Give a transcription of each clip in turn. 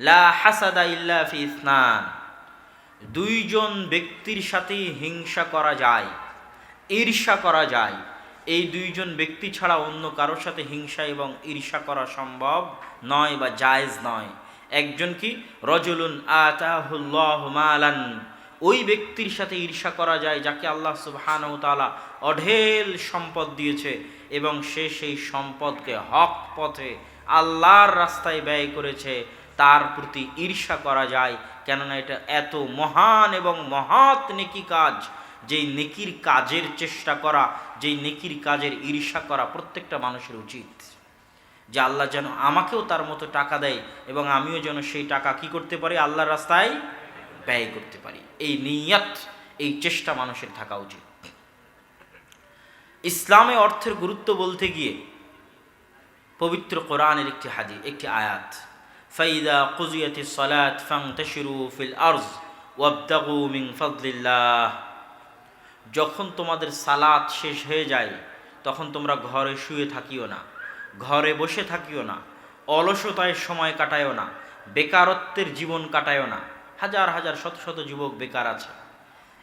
লা হাসাদা ইল্লা ফি ইসনান। দুইজন ব্যক্তির সাথে হিংসা করা যায়, ঈর্ষা করা যায়। এই দুইজন ব্যক্তি ছাড়া অন্য কারোর সাথে হিংসা এবং ঈর্ষা করা সম্ভব নয় বা জায়েজ নয়। একজন কি? রজুলুন আতাহুল্লাহ মালান। ওই ব্যক্তির সাথে ঈর্ষা করা যায় যাকে আল্লাহ সুবহানাহু তাআলা অঢেল সম্পদ দিয়েছে এবং সে সেই সম্পদকে হক পথে আল্লাহর রাস্তায় ব্যয় করেছে। তার প্রতি ঈর্ষা করা যায়। কেননা এটা এত মহান এবং মহৎ নেকি কাজ। যেই নেকির কাজের চেষ্টা করা, যেই নেকির কাজের ঈর্ষা করা প্রত্যেকটা মানুষের উচিত। যে আল্লাহ যেন আমাকেও তার মতো টাকা দেয় এবং আমিও যেন সেই টাকা কি করতে পারি? আল্লাহর রাস্তায় ব্যয় করতে পারি। এই নিয়াত, এই চেষ্টা মানুষের থাকা উচিত। ইসলামে অর্থের গুরুত্ব বলতে গিয়ে পবিত্র কোরআনের একটি হাদি একটি আয়াত। ফাইদা কুজিয়াতি সলাত ফাংতাশিরু ফিল আরজ ওয়াবদাগু মিন ফাদলিল্লাহ। যখন তোমাদের সালাত শেষ হয়ে যায়, তখন তোমরা ঘরে শুয়ে থাকিও না, ঘরে বসে থাকিও না, অলসতায় সময় কাটায়ও না, বেকারত্বের জীবন কাটায়ও না। হাজার হাজার শত শত যুবক বেকার আছে।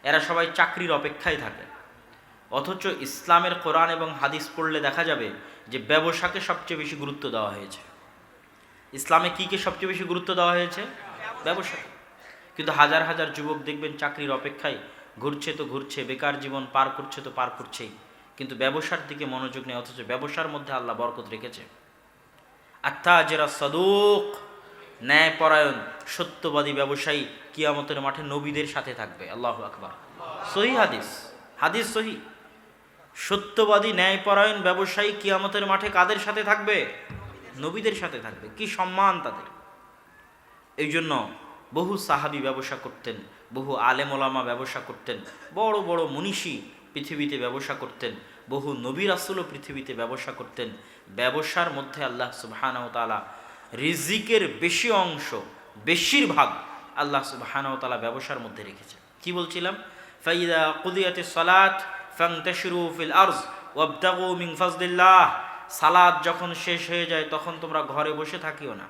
এরা সবাই চাকরির অপেক্ষায় থাকে। অথচ ইসলামের কোরআন এবং হাদিস পড়লে দেখা যাবে যে ব্যবসাকে সবচেয়ে বেশি গুরুত্ব দেওয়া হয়েছে। ইসলামে কী কে সবচেয়ে বেশি গুরুত্ব দেওয়া হয়েছে? ব্যবসা। কিন্তু হাজার হাজার যুবক দেখবেন চাকরির অপেক্ষায় ঘুরছে তো ঘুরছে, বেকার জীবন পার করছে তো পার করছেই। কিন্তু ব্যবসার দিকে মনোযোগ নেই অথচ ব্যবসার মধ্যে আল্লাহ বরকত রেখেছে। আত্মা জেরা সদুক, ন্যায়পরায়ণ, সত্যবাদী ব্যবসায়ী কিয়ামতের মাঠে নবীদের সাথে থাকবে। আল্লাহ আকবার। সহি হাদিস। হাদিস সহি। সত্যবাদী, ন্যায়পরায়ণ ব্যবসায়ী কিয়ামতের মাঠে কাদের সাথে থাকবে? নবীদের সাথে থাকবে। কি সম্মান তাদের? এই জন্য বহু সাহাবি ব্যবসা করতেন, বহু আলেম ওলামা ব্যবসা করতেন, বড় বড় মনীষী পৃথিবীতে ব্যবসা করতেন, বহু নবী রাসুলও পৃথিবীতে ব্যবসা করতেন। ব্যবসার মধ্যে আল্লাহ সুবাহানাও তালা রিজিকের বেশি অংশ, বেশিরভাগ আল্লাহ সুবাহানাও তালা ব্যবসার মধ্যে রেখেছে কি বলছিলাম? ফাইদা কুদিয়াতে সালাত ফাংতাশরু ফিল আরজ ওয়াবদাগু মিন ফাজলিল্লাহ। সালাদ যখন শেষ হয়ে যায়, তখন তোমরা ঘরে বসে থাকিও না।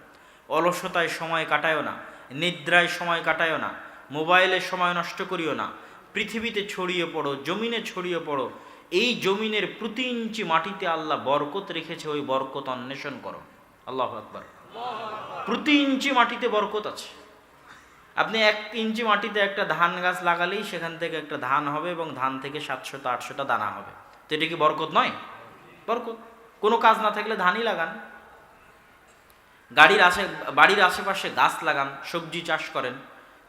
অলসতায় সময় কাটায়ও না, নিদ্রায় সময় কাটায়ও না, মোবাইলে সময় নষ্ট করিও না, পৃথিবীতে ছড়িয়ে পড়ো, জমিনে ছড়িয়ে পড়ো, এই জমিনের প্রতি ইঞ্চি মাটিতে আল্লাহ বরকত রেখেছে, ওই বরকত অন্বেষণ করো। আল্লাহ আকবর। প্রতি ইঞ্চি মাটিতে বরকত আছে। আপনি এক ইঞ্চি মাটিতে একটা ধান গাছ লাগালেই সেখান থেকে একটা ধান হবে এবং ধান থেকে সাতশোটা আটশোটা দানা হবে। তো এটা কি বরকত নয়? বরকত। কোনো কাজ না থাকলে ধানই লাগান। গাড়ির আশে বাড়ির আশেপাশে গাছ লাগান, সবজি চাষ করেন,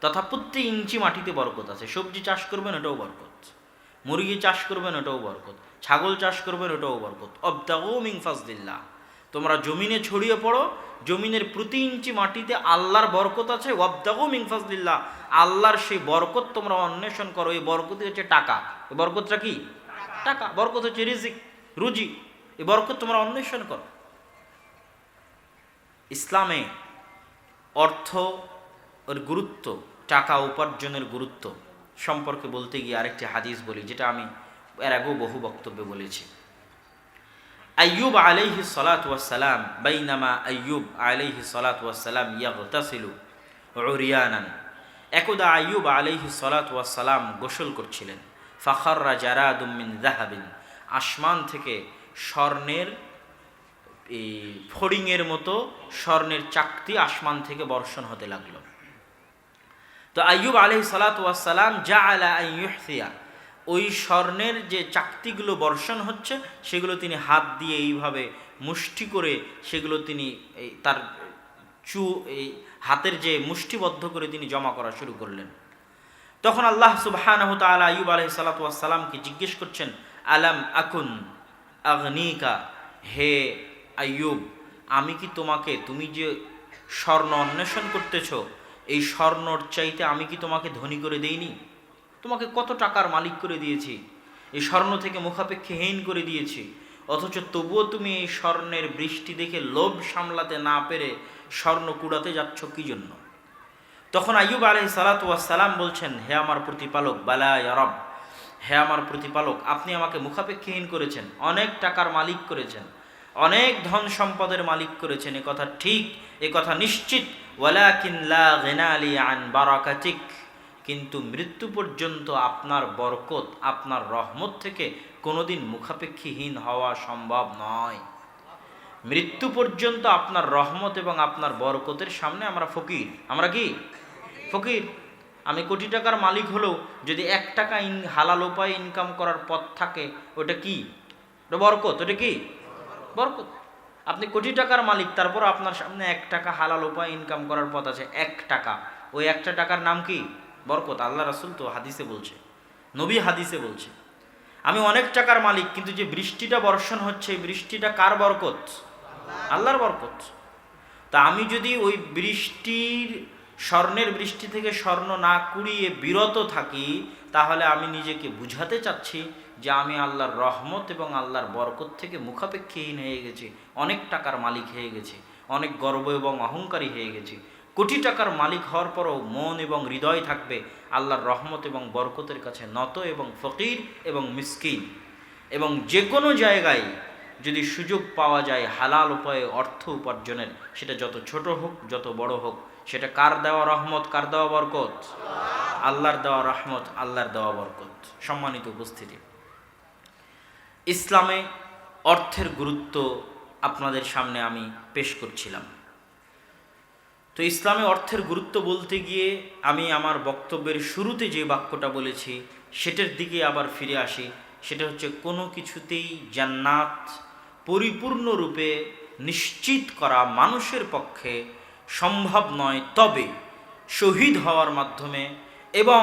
তথা প্রত্যেক ইঞ্চি মাটিতে বরকত আছে। সবজি চাষ করবেন ওটাও বরকত। মুরগি চাষ করবেন ওটাও বরকত। ছাগল চাষ করবেন ওটাও বরকত। অবদাগো মিং ফাজদিল্লাহ তোমরা জমিনে ছড়িয়ে পড়ো, জমিনের প্রতি ইঞ্চি মাটিতে আল্লাহর বরকত আছে ওয়াবদাগো মিং ফাজদিল্লাহ আল্লাহর সেই বরকত তোমরা অন্বেষণ করো। এই বরকতই হচ্ছে টাকা। বরকতটা কি? টাকা। বরকত হচ্ছে রিজিক, রুজি। এই বরকত তোমরা অন্বেষণ করো। ইসলামে অর্থ ওর গুরুত্ব, টাকা উপার্জনের গুরুত্ব সম্পর্কে বলতে গিয়ে আরেকটি হাদিস বলি, যেটা আমি এর আগেও বহু বক্তব্যে বলেছি। আইয়ুব আলাইহি সালাত ওয়াসালাম বাইনামা আইয়ুব আলাইহি সালাত ওয়াসালাম ইয়াগতাসিলু একদা আইয়ুব আলাইহি সালাত ওয়াসালাম গোসল করছিলেন। ফাখাররা জারাদুম মিন যাহাবিন। আসমান থেকে স্বর্ণের, এই ফড়িংয়ের মতো স্বর্ণের চাকতি আসমান থেকে বর্ষণ হতে লাগল। তো আইয়ুব আলহ সালাতাম যা আলা ওই স্বর্ণের যে চাকতিগুলো বর্ষণ হচ্ছে, সেগুলো তিনি হাত দিয়ে এইভাবে মুষ্টি করে, সেগুলো তিনি তার চু, এই হাতের যে মুষ্টিবদ্ধ করে তিনি জমা করা শুরু করলেন। তখন আল্লাহ তালা আইয়ুব আলহ সালাতামকে জিজ্ঞেস করছেন, আলাম আকুন? আগনিকা, হে আইয়ুব, আমি কি তোমাকে, তুমি যে স্বর্ণ অন্বেষণ করতেছ, এই স্বর্ণর চাইতে আমি কি তোমাকে ধনী করে দেইনি? তোমাকে কত টাকার মালিক করে দিয়েছি, এই স্বর্ণ থেকে মুখাপেক্ষীহীন করে দিয়েছি, অথচ তবুও তুমি এই স্বর্ণের বৃষ্টি দেখে লোভ সামলাতে না পেরে স্বর্ণ কুড়াতে যাচ্ছ কি জন্য? তখন আইয়ুব আলহ সালাতাম বলছেন, হে আমার প্রতিপালক, বালা ইয়ারব হে আমার প্রতিপালক, আপনি আমাকে মুখাপেক্ষীহীন করেছেন, অনেক টাকার মালিক করেছেন, অনেক ধন সম্পদের মালিক করেছেন, এ কথা ঠিক, এ কথা নিশ্চিত। কিন্তু মৃত্যু পর্যন্ত আপনার বরকত, আপনার রহমত থেকে কোনোদিন মুখাপেক্ষীহীন হওয়া সম্ভব নয়। মৃত্যু পর্যন্ত আপনার রহমত এবং আপনার বরকতের সামনে আমরা ফকির। আমরা কি? ফকির। আমি কোটি টাকার মালিক হলেও যদি এক টাকা ইন, হালাল উপায়ে ইনকাম করার পথ থাকে, ওটা কি? ওটা বরকত, ওটা কি? বরকত। আপনি কোটি টাকার মালিক, তারপর আপনার সামনে এক টাকা হালাল উপায় ইনকাম করার পথ আছে, এক টাকা। ওই একটা টাকার নাম কি? বরকত। আল্লাহ রাসুল তো হাদিসে বলছে, নবী হাদিসে বলছে, আমি অনেক টাকার মালিক, কিন্তু যে বৃষ্টিটা বর্ষণ হচ্ছে, এই বৃষ্টিটা কার বরকত? আল্লাহর বরকত। তা আমি যদি ওই বৃষ্টির স্বর্ণের বৃষ্টি থেকে স্বর্ণ না কুড়িয়ে বিরত থাকি, তাহলে আমি নিজেকে বুঝাতে চাচ্ছি যে আমি আল্লাহর রহমত এবং আল্লাহর বরকত থেকে মুখাপেক্ষীহীন হয়ে গেছি, অনেক টাকার মালিক হয়ে গেছি, অনেক গর্ব এবং অহংকারী হয়ে গেছি। কোটি টাকার মালিক হওয়ার পরও মন এবং হৃদয় থাকবে আল্লাহর রহমত এবং বরকতের কাছে নত এবং ফকির এবং মিসকিন। এবং যে কোনো জায়গায় যদি সুযোগ পাওয়া যায় হালাল উপায়ে অর্থ উপার্জনের, সেটা যত ছোট হোক, যত বড় হোক সেটা কার দেওয়া রহমত, কার দেওয়া বরকত? আল্লাহর দেওয়া রহমত, আল্লাহর দেওয়া বরকত। সম্মানিত উপস্থিতি। ইসলামে অর্থের গুরুত্ব আপনাদের সামনে আমি পেশ করছিলাম। তো ইসলামে অর্থের গুরুত্ব বলতে গিয়ে আমি আমার বক্তব্যের শুরুতে যে বাক্যটা বলেছি, সেটার দিকে আবার ফিরে আসি। সেটা হচ্ছে, কোনো কিছুতেই জান্নাত পরিপূর্ণরূপে নিশ্চিত করা মানুষের পক্ষে সম্ভব নয়, তবে শহীদ হওয়ার মাধ্যমে এবং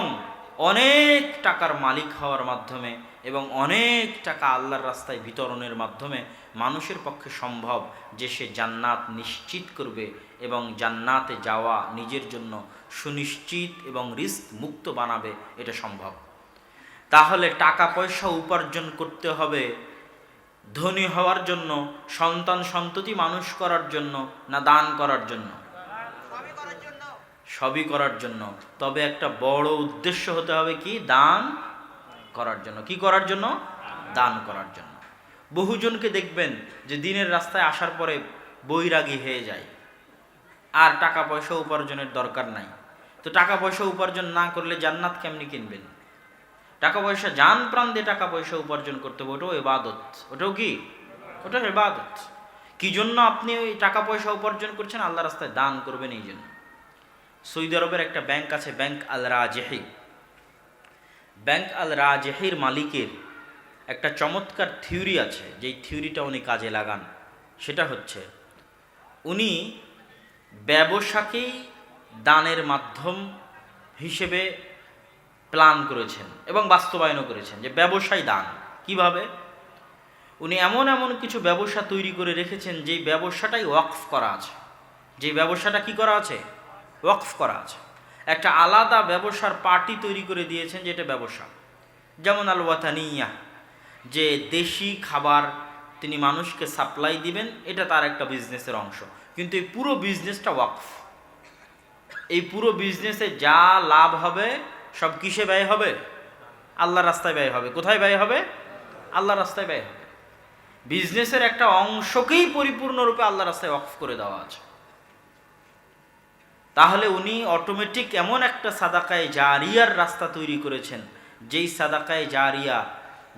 অনেক টাকার মালিক হওয়ার মাধ্যমে এবং অনেক টাকা আল্লাহর রাস্তায় বিতরণের মাধ্যমে মানুষের পক্ষে সম্ভব যে সে জান্নাত নিশ্চিত করবে এবং জান্নাতে যাওয়া নিজের জন্য সুনিশ্চিত এবং রিস্ক মুক্ত বানাবে, এটা সম্ভব। তাহলে টাকা পয়সা উপার্জন করতে হবে ধনী হওয়ার জন্য, সন্তান সন্ততি মানুষ করার জন্য না দান করার জন্য? সবই করার জন্য। তবে একটা বড় উদ্দেশ্য হতে হবে কি? দান করার জন্য। কি করার জন্য? দান করার জন্য। বহুজনকে দেখবেন যে দিনের রাস্তায় আসার পরে বৈরাগী হয়ে যায়। আর টাকা পয়সা উপার্জনের দরকার নাই। তো টাকা পয়সা উপার্জন না করলে জান্নাত কেমনি কিনবেন? টাকা পয়সা যান প্রাণ দিয়ে টাকা পয়সা উপার্জন করতে হবে, ওটাও এবাদত ওটাও কি? ওটা এবাদত কি জন্য আপনি ওই টাকা পয়সা উপার্জন করছেন? আল্লাহ রাস্তায় দান করবেন এই জন্য। সৌদি আরবের একটা ব্যাংক আছে ব্যাংক আল রাজেহি ব্যাংক আল রাজেহির মালিকের একটা চমৎকার থিওরি আছে, যেই থিওরিটা উনি কাজে লাগান। সেটা হচ্ছে, উনি ব্যবসাকেই দানের মাধ্যম হিসেবে প্ল্যান করেছেন এবং বাস্তবায়নও করেছেন, যে ব্যবসায় দান। কীভাবে? উনি এমন এমন কিছু ব্যবসা তৈরি করে রেখেছেন, যেই ব্যবসাটাই ওয়াকফ করা আছে। যে ব্যবসাটা কি করা আছে? ওয়াকফ করা আছে। একটা আলাদা ব্যবসার পার্টি তৈরি করে দিয়েছেন যেটা ব্যবসা। যেমন আল ওয়াতানিয়া যে দেশি খাবার তিনি মানুষকে সাপ্লাই দিবেন, এটা তার একটা বিজনেসের অংশ। কিন্তু এই পুরো বিজনেসটা ওয়াকফ। এই পুরো বিজনেসে যা লাভ হবে, সব কিসে ব্যয় হবে? আল্লাহ রাস্তায় ব্যয় হবে। কোথায় ব্যয় হবে? আল্লাহ রাস্তায় ব্যয় হবে। বিজনেসের একটা অংশকেই পরিপূর্ণরূপে আল্লাহ রাস্তায় অফ করে দেওয়া আছে। তাহলে উনি অটোমেটিক এমন একটা সাদাকায় জারিয়ার রাস্তা তৈরি করেছেন, যেই সাদাকায় জারিয়া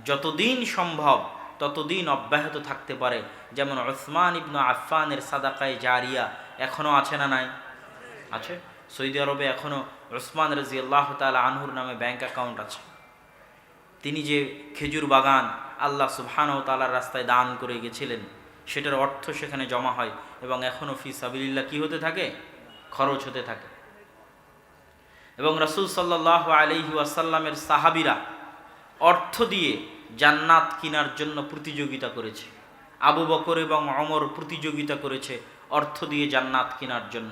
যতদিন সম্ভব ততদিন অব্যাহত থাকতে পারে। যেমন ওসমান ইবনু আফানের সাদাকায় জারিয়া এখনও আছে না নাই? আছে। সৌদি আরবে এখনও ওসমান রাজি আল্লাহ তালা আনহুর নামে ব্যাংক অ্যাকাউন্ট আছে। তিনি যে খেজুর বাগান আল্লাহ সুবহান ও তালার রাস্তায় দান করে গেছিলেন, সেটার অর্থ সেখানে জমা হয় এবং এখনও ফি সাবিল্লা কী হতে থাকে? খরচ হতে থাকে। এবং রসুল সাল্লাহ আলহি ওয়াসাল্লামের সাহাবিরা অর্থ দিয়ে জান্নাত কিনার জন্য প্রতিযোগিতা করেছে। আবু বকর এবং অমর প্রতিযোগিতা করেছে অর্থ দিয়ে জান্নাত কেনার জন্য।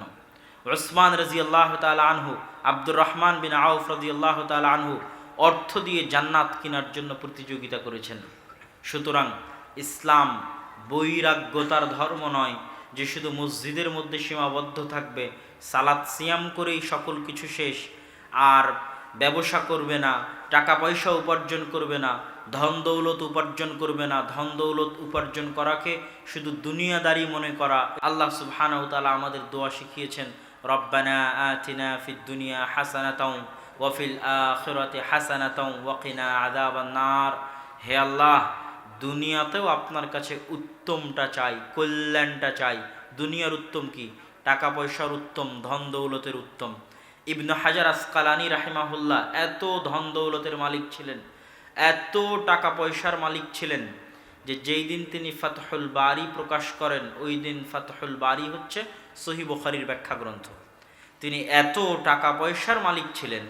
ওসমান রাজি আল্লাহ তাল আনহু, আব্দুর রহমান বিন আউফ রাজি আল্লাহ তাল আনহু অর্থ দিয়ে জান্নাত কিনার জন্য প্রতিযোগিতা করেছেন। সুতরাং ইসলাম বৈরাগ্যতার ধর্ম নয় যে শুধু মসজিদের মধ্যে সীমাবদ্ধ থাকবে সালাদ সিয়াম করেই সকল কিছু শেষ। আর ব্যবসা করবে না, টাকা পয়সা উপার্জন করবে না, ধন দৌলত উপার্জন করবে না, ধন দৌলত উপার্জন করাকে শুধু দুনিয়াদারি মনে করা। আল্লাহ সুবহানাহু তাআলা আমাদের দোয়া শিখিয়েছেন, রব্বানা আতিনা ফিদ দুনিয়া হাসানাতাও ওয়াফিল আখিরাতি হাসানাতাও ওয়াকিনা আযাবান নার। হে আল্লাহ, দুনিয়াতেও আপনার কাছে উত্তমটা চাই, কল্যাণটা চাই। দুনিয়ার উত্তম কি? টাকা পয়সার উত্তম, ধন দৌলতের উত্তম। ইবনু হাজার আসকালানি রাহিমাহুল্লাহ এত ধন দৌলতের মালিক ছিলেন, এত টাকা পয়সার মালিক ছিলেন যে যেই দিন তিনি ফাতহুল বারি প্রকাশ করেন, ওই দিন ফাতহুল বারি হচ্ছে সহি বুখারির ব্যাখ্যা গ্রন্থ তিনি এত টাকা পয়সার মালিক ছিলেন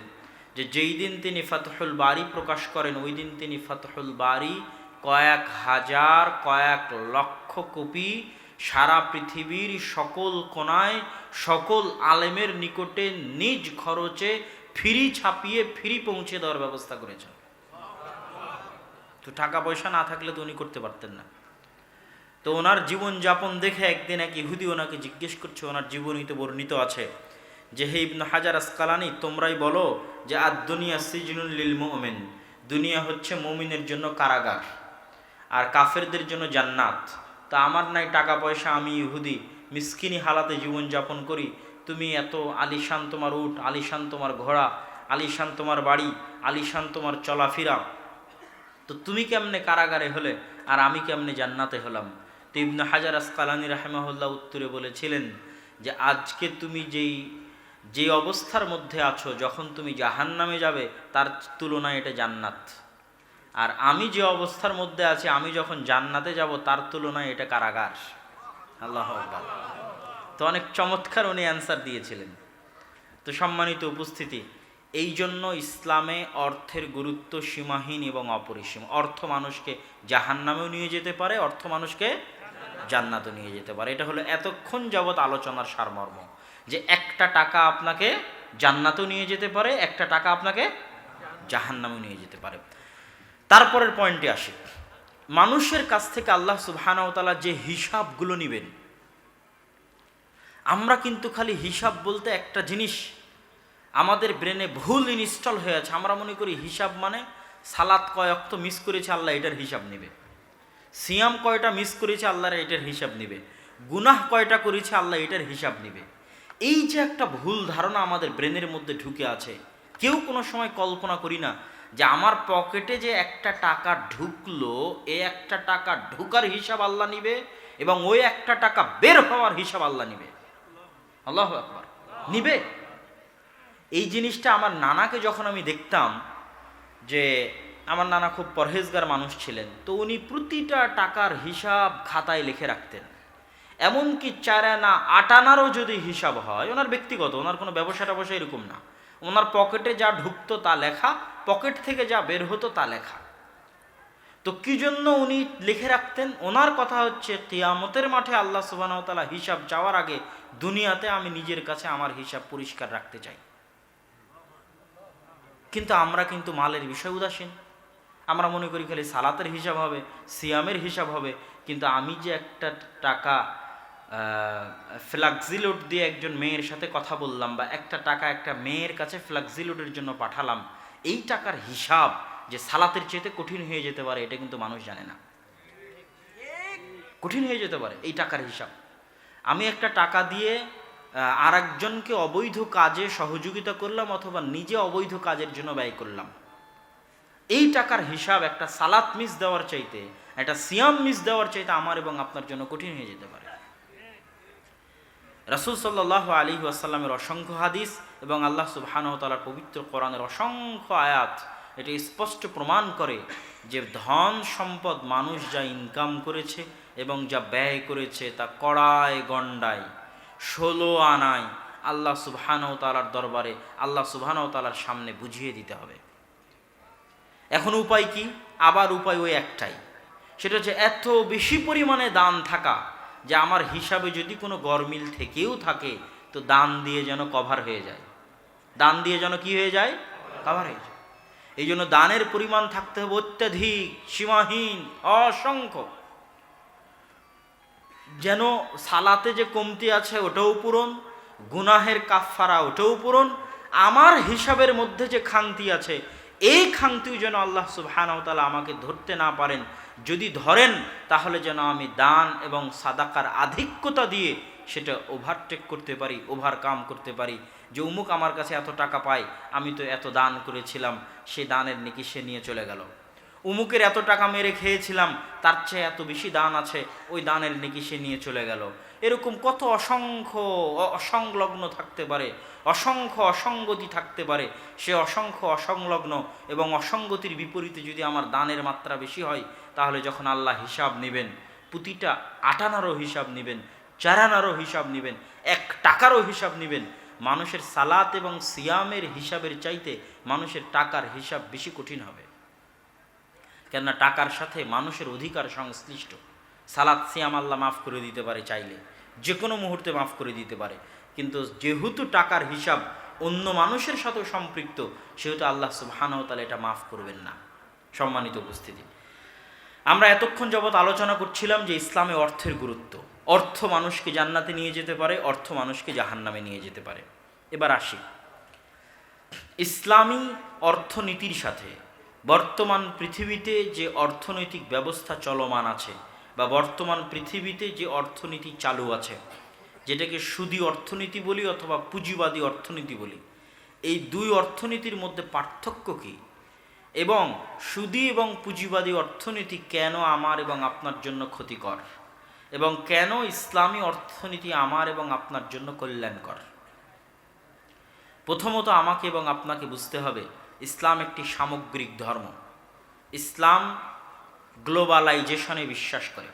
যে যেই দিন তিনি ফাতহুল বারি প্রকাশ করেন, ওই দিন তিনি ফাতহুল বারি কয়েক হাজার, কয়েক লক্ষ কপি সারা পৃথিবীর সকল কোনায় সকল আলেমের নিকটে নিজ খরচে ফিরি ছাপিয়ে ফিরি পৌঁছে দেওয়ার ব্যবস্থা করেছেন। তো টাকা পয়সা না থাকলে তো উনি করতে পারতেন না। তো ওনার জীবনযাপন দেখে একদিন এক ইহুদি ওনাকে জিজ্ঞেস করছে, ওনার জীবনীতে বর্ণিত আছে যে, হে ইবনু হাজার আসকালানি, তোমরাই বলো যে আর দুনিয়া সিজনুল লিল মোমেন। দুনিয়া হচ্ছে মমিনের জন্য কারাগার। আর কাফেরদের জন্য জান্নাত। তা আমার নাই টাকা পয়সা, আমি ইহুদি। মিসকিনি হালাতে জীবন যাপন করি। তুমি এত আলিশান তোমার উঠ আলিশান তোমার ঘোড়া, আলিশান তোমার বাড়ি, আলিশান তোমার চলাফেরা। তো তুমি কেমনে কারাগারে হলে আর আমি কেমনে জান্নাতে হলাম? তো ইবনে হাজার আসকালানি রাহেমাহুল্লাহ উত্তরে বলেছিলেন যে, আজকে তুমি যেই যে অবস্থার মধ্যে আছো, যখন তুমি জাহান নামে যাবে, তার তুলনায় এটা জান্নাত। আর আমি যে অবস্থার মধ্যে আছি, আমি যখন জান্নাতে যাব, তার তুলনায় এটা কারাগার। আল্লাহ। তো অনেক চমৎকার উনি অ্যান্সার দিয়েছিলেন। তো সম্মানিত উপস্থিতি, এই জন্য ইসলামে অর্থের গুরুত্ব সীমাহীন এবং অপরিসীম। অর্থ মানুষকে জাহান নামেও নিয়ে যেতে পারে, অর্থ মানুষকে জান্নাতও নিয়ে যেতে পারে। এটা হলো এতক্ষণ যাবৎ আলোচনার সারমর্ম যে একটা টাকা আপনাকে জান্নাতও নিয়ে যেতে পারে, একটা টাকা আপনাকে জাহান নামেও নিয়ে যেতে পারে। তারপরের পয়েন্টে আসি। মানুষের কাছ থেকে আল্লাহ সুবহানাহু যে হিসাবগুলো নেবেন, আমরা কিন্তু খালি হিসাব বলতে একটা জিনিস আমাদের ব্রেনে ভুল ইনস্টল হয়ে আছে। আমরা মনে করি হিসাব মানে সালাত কয় অক্ত মিস করেছে আল্লাহ, এটার হিসাব নেবে। সিয়াম কয়টা মিস করেছে আল্লাহর, এটার হিসাব নেবে। গুনাহ কয়টা করেছে আল্লাহ, এটার হিসাব নেবে। এই যে একটা ভুল ধারণা আমাদের ব্রেনের মধ্যে ঢুকে আছে, কেউ কোনো সময় কল্পনা করি না যে আমার পকেটে যে একটা টাকা ঢুকলো, এ একটা টাকা ঢুকার হিসাব আল্লাহ নিবে এবং ওই একটা টাকা বের হওয়ার হিসাব আল্লাহ নিবে। আল্লাহ নিবে? এই জিনিসটা আমার নানাকে যখন আমি দেখতাম যে আমার নানা খুব পরহেজগার মানুষ ছিলেন, তো উনি প্রতিটা টাকার হিসাব খাতায় লিখে রাখতেন। এমনকি চার আনা আট আনারও যদি হিসাব হয়, ওনার ব্যক্তিগত, ওনার কোনো ব্যবসা ট্যাবসা এরকম না। ওনার পকেটে যা ঢুকতো তা লেখা, পকেট থেকে যা বের হতো তা লেখা। তো কি জন্য উনি লিখে রাখতেন? ওনার কথা হচ্ছে, কিয়ামতের মাঠে আল্লাহ সুবাহতালা হিসাব যাওয়ার আগে দুনিয়াতে আমি নিজের কাছে আমার হিসাব পরিষ্কার রাখতে চাই। কিন্তু আমরা কিন্তু মালের বিষয় উদাসীন। আমরা মনে করি খালি সালাতের হিসাব হবে, সিয়ামের হিসাব হবে, কিন্তু আমি যে একটা টাকা ফ্লাক্সিলোড দিয়ে একজন মেয়ের সাথে কথা বললাম বা একটা টাকা একটা মেয়ের কাছে ফ্লাক্সিলোডের জন্য পাঠালাম, এই টাকার হিসাব যে সালাতের চেয়েতে কঠিন হয়ে যেতে পারে, এটা কিন্তু মানুষ জানে না। কঠিন হয়ে যেতে পারে এই টাকার হিসাব। আমি একটা টাকা দিয়ে আর একজনকে অবৈধ কাজে সহযোগিতা করলাম অথবা নিজে অবৈধ কাজের জন্য ব্যয় করলাম। এই টাকার হিসাব একটা সালাত মিস দেওয়ার চাইতে, একটা সিয়াম মিস দেওয়ার চাইতে আমার এবং আপনার জন্য কঠিন হয়ে যেতে পারে। রাসুল সাল্লাহ আলী আসাল্লামের অসংখ্য হাদিস এবং আল্লাহ সুবাহানতালার পবিত্র কোরআনের অসংখ্য আয়াত, এটি স্পষ্ট প্রমাণ করে যে ধন সম্পদ মানুষ যা ইনকাম করেছে এবং যা ব্যয় করেছে তা কড়ায় গণ্ডায়, ষোলো আনায় আল্লাহ সুবহানও তালার দরবারে আল্লাহ সুবহানও তালার সামনে বুঝিয়ে দিতে হবে। এখন উপায় কি? আবার উপায় ওই একটাই, সেটা হচ্ছে এত বেশি পরিমাণে দান থাকা যে আমার হিসাবে যদি কোনো গরমিল থেকেও থাকে, তো দান দিয়ে যেন কভার হয়ে যায়। দান দিয়ে যেন কি হয়ে যায়? কভার হয়ে যায়। এই জন্য দানের পরিমাণ থাকতে হবে অত্যাধিক, সীমাহীন, অসংখ্য। যেন সালাতে যে কমতি আছে ওটাও পূরণ, গুনাহের কাফারা ওটাও পূরণ, আমার হিসাবের মধ্যে যে খান্তি আছে, এই খাংতিও যেন আল্লাহ সুবহানাহু আমাকে ধরতে না পারেন। যদি ধরেন, তাহলে যেন আমি দান এবং সাদাকার আধিক্যতা দিয়ে সেটা ওভারটেক করতে পারি ওভারকাম করতে পারি। যে উমুক আমার কাছে এত টাকা পায়, আমি তো এত দান করেছিলাম, সে দানের নাকি সে নিয়ে চলে গেল। উমুকের এত টাকা মেরে খেয়েছিলাম, তার চেয়ে এত বেশি দান আছে, ওই দানের নাকি সে নিয়ে চলে গেল। এরকম কত অসংখ্য অসংলগ্ন থাকতে পারে, অসংখ্য অসঙ্গতি থাকতে পারে। সে অসংখ্য অসংলগ্ন এবং অসঙ্গতির বিপরীতে যদি আমার দানের মাত্রা বেশি হয়, তাহলে যখন আল্লাহ হিসাব নেবেন, প্রতিটা আটানারও হিসাব নেবেন, চারানারও হিসাব নেবেন, এক টাকারও হিসাব নেবেন, মানুষের সালাত এবং সিয়ামের হিসাবের চাইতে মানুষের টাকার হিসাব বেশি কঠিন হবে। কেননা টাকার সাথে মানুষের অধিকার সংশ্লিষ্ট। সালাদ সিয়াম আল্লাহ মাফ করে দিতে পারে চাইলে। যে কোনো মুহূর্তে মাফ করে দিতে পারে। কিন্তু যেহেতু টাকার হিসাব অন্য মানুষের সাথেও সম্পৃক্ত, সেহেতু আল্লাহ সুবহানাহু তাআলা এটা মাফ করবেন না। সম্মানিত উপস্থিতি। আমরা এতক্ষণ যাবৎ আলোচনা করছিলাম যে ইসলামে অর্থের গুরুত্ব। অর্থ মানুষকে জান্নাতে নিয়ে যেতে পারে, অর্থ মানুষকে জাহান্নামে নিয়ে যেতে পারে। এবার আসি। ইসলামী অর্থনীতির সাথে বর্তমান পৃথিবীতে যে অর্থনৈতিক ব্যবস্থা চলমান আছে বা বর্তমান পৃথিবীতে যে অর্থনীতি চালু আছে, যেটাকে সুদী অর্থনীতি বলি অথবা পুঁজিবাদী অর্থনীতি বলি, এই দুই অর্থনীতির মধ্যে পার্থক্য কী? এবং সুদী এবং পুঁজিবাদী অর্থনীতি কেন আমার এবং আপনার জন্য ক্ষতিকর? এবং কেন ইসলামী অর্থনীতি আমার এবং আপনার জন্য কল্যাণকর? প্রথমত আমাকে এবং আপনাকে বুঝতে হবে, ইসলাম একটি সামগ্রিক ধর্ম। ইসলাম গ্লোবালাইজেশনে বিশ্বাস করে।